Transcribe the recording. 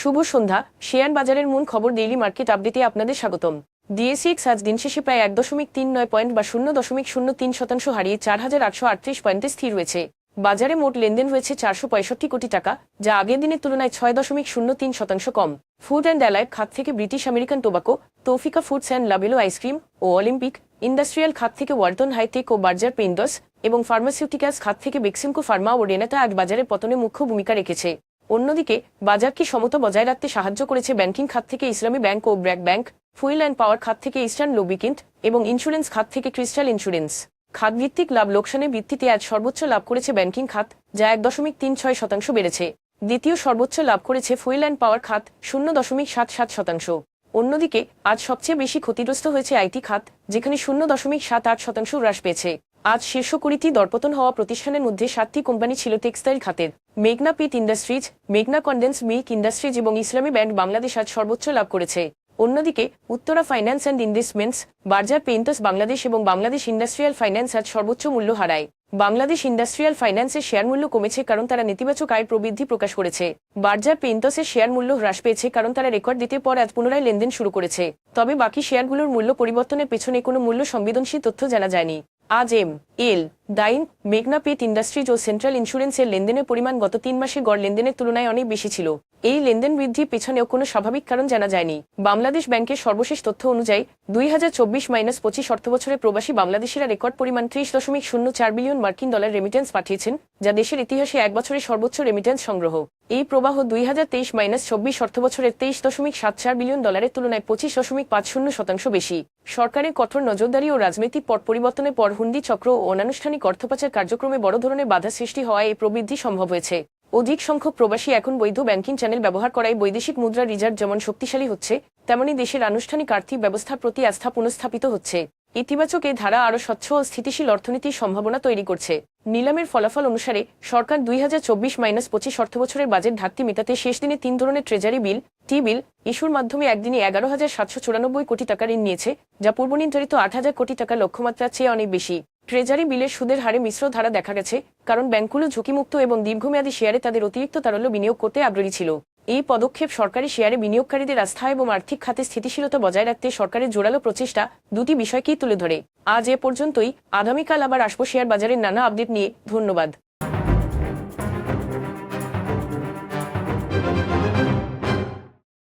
শুভ সন্ধ্যা। Share বাজারের মূল খবর ডেইলি মার্কেট আপডেটে আপনাদের স্বাগতম। ডিএসিএক্স আজ দিন শেষে প্রায় এক দশমিক তিন নয় পয়েন্ট বা শূন্য দশমিক শূন্য তিন শতাংশ হারিয়ে চার হাজার আটশো আটত্রিশ পয়েন্টে স্থির রয়েছে। বাজারে মোট লেনদেন হয়েছে চারশো পঁয়ষট্টি কোটি টাকা, যা আগের দিনের তুলনায় ছয় দশমিক শূন্য তিন শতাংশ কম। ফুড অ্যান্ড অ্যালাইড খাত থেকে British American tobacco Taufika foods and লাবেলো ice cream ও অলিম্পিক ইন্ডাস্ট্রিয়াল খাত থেকে ওয়ার্টন হাইটেক ও বার্জার পেইন্টার্স এবং ফার্মাসিউটিক্যালস খাত থেকে বেক্সিমকো ফার্মা ও রেনাতা আজ বাজারের পতনে মুখ্য ভূমিকা রেখেছে। অন্যদিকে বাজারকে সমতা বজায় রাখতে সাহায্য করেছে ব্যাংকিং খাত থেকে Islami bank O BRAC bank, fuel and power খাত থেকে ইস্টার্ন লুবিকেন্ট এবং ইন্স্যুরেন্স খাত থেকে ক্রিস্টাল ইন্স্যুরেন্স। খাতভিত্তিক লাভ লোকসানের ভিত্তিতে আজ সর্বোচ্চ লাভ করেছে ব্যাংকিং খাত, যা এক দশমিক তিন ছয় শতাংশ বেড়েছে। দ্বিতীয় সর্বোচ্চ লাভ করেছে ফুয়েল অ্যান্ড পাওয়ার খাত, শূন্য দশমিক সাত সাত শতাংশ। অন্যদিকে, আজ সবচেয়ে বেশি ক্ষতিগ্রস্ত হয়েছে আইটি খাত, যেখানে শূন্য দশমিক সাত আট শতাংশ হ্রাস পেয়েছে। আজ শীর্ষ কুড়িটি দরপতন হওয়া প্রতিষ্ঠানের মধ্যে সাতটি কোম্পানি ছিল টেক্সটাইল খাতের। মেঘনা পিট ইন্ডাস্ট্রিজ, মেঘনা কন্ডেন্স মিল্ক ইন্ডাস্ট্রিজ এবং ইসলামী ব্যান্ড বাংলাদেশ আজ সর্বোচ্চ লাভ করেছে। অন্যদিকে, Uttara finance and investments Berger painters Bangladesh এবং বাংলাদেশ ইন্ডাস্ট্রিয়াল ফাইন্যান্স আজ সর্বোচ্চ মূল্য হারায়। বাংলাদেশ ইন্ডাস্ট্রিয়াল ফাইন্যান্সের শেয়ার মূল্য কমেছে কারণ তারা নেতিবাচক আয়ের প্রবৃদ্ধি প্রকাশ করেছে। বার্জার পেইন্টার্সের শেয়ার মূল্য হ্রাস পেয়েছে কারণ তারা রেকর্ড দিতে পর আজ পুনরায় লেনদেন শুরু করেছে। তবে বাকি শেয়ারগুলোর মূল্য পরিবর্তনের পেছনে কোনো মূল্য সংবেদনশীল তথ্য জানা যায়নি। আজ এম, এল ডাইন মেঘনা পেট ইন্ডাস্ট্রিজ ও সেন্ট্রাল ইন্স্যুরেন্সের লেনদেনের পরিমাণ গত তিন মাসে গড় লেনদেনের তুলনায় অনেক বেশি ছিল। এই লেনদেন বৃদ্ধির পেছনেও কোনো স্বাভাবিক কারণ জানা যায়নি। বাংলাদেশ ব্যাংকের সর্বশেষ তথ্য অনুযায়ী, দুই হাজার চব্বিশ মাইনাস পঁচিশ অর্থবছরে প্রবাসী বাংলাদেশিরা রেকর্ড পরিমাণ ত্রিশ দশমিক শূন্য চার বিলিয়ন মার্কিন ডলার রেমিটেন্স পাঠিয়েছেন, যা দেশের ইতিহাসে এক বছরের সর্বোচ্চ রেমিটেন্স সংগ্রহ। এই প্রবাহ দুই হাজার তেইশ মাইনাস চব্বিশ অর্থবছরের তেইশ দশমিক সাত চার বিলিয়ন ডলারের তুলনায় পঁচিশ দশমিক পাঁচ শূন্য শতাংশ বেশি। সরকারের কঠোর নজরদারি ও রাজনৈতিক পট পরিবর্তনের পর হুন্ডি চক্র ও অনানুষ্ঠানিক অর্থপাচার কার্যক্রমে বড় ধরনের বাধা সৃষ্টি হওয়ায় এই প্রবৃদ্ধি সম্ভব হয়েছে। অধিক সংখ্যক প্রবাসী এখন বৈধ ব্যাংকিং চ্যানেল ব্যবহার করায় বৈদেশিক মুদ্রা রিজার্ভ যেমন শক্তিশালী হচ্ছে, তেমনি দেশের আনুষ্ঠানিক আর্থিক ব্যবস্থার প্রতি আস্থা পুনঃস্থাপিত হচ্ছে। ইতিবাচক এই ধারা আরও স্বচ্ছ ও স্থিতিশীল অর্থনীতির সম্ভাবনা তৈরি করছে। নিলামের ফলাফল অনুসারে সরকার দুই হাজার চব্বিশ মাইনাস পঁচিশ অর্থবছরের বাজেট ঘাটতি মেটাতে শেষ দিনে তিন ধরনের ট্রেজারি বিল, টি বিল, ইস্যুর মাধ্যমে একদিনে এগারো হাজার সাতশো চুরানব্বই কোটি টাকা ঋণ নিয়েছে, যা পূর্বনির্ধারিত আট হাজার কোটি টাকা লক্ষ্যমাত্রার চেয়ে অনেক বেশি। ট্রেজারি বিলের সুদের হারে মিশ্র ধারা দেখা গেছে, কারণ ব্যাংকগুলো ঝুঁকিমুক্ত এবং দীর্ঘমেয়াদী শেয়ারে তাদের অতিরিক্ত তারল্য বিনিয়োগ করতে আগ্রহী ছিল। এই পদক্ষেপ সরকারি শেয়ারে বিনিয়োগকারীদের আস্থা এবং আর্থিক খাতে স্থিতিশীলতা বজায় রাখতে সরকারের জোরালো প্রচেষ্টা দুটি বিষয়কেই তুলে ধরে। আজ এ পর্যন্তই, আগামীকাল আবার আসব শেয়ার বাজারের নানা আপডেট নিয়ে। ধন্যবাদ।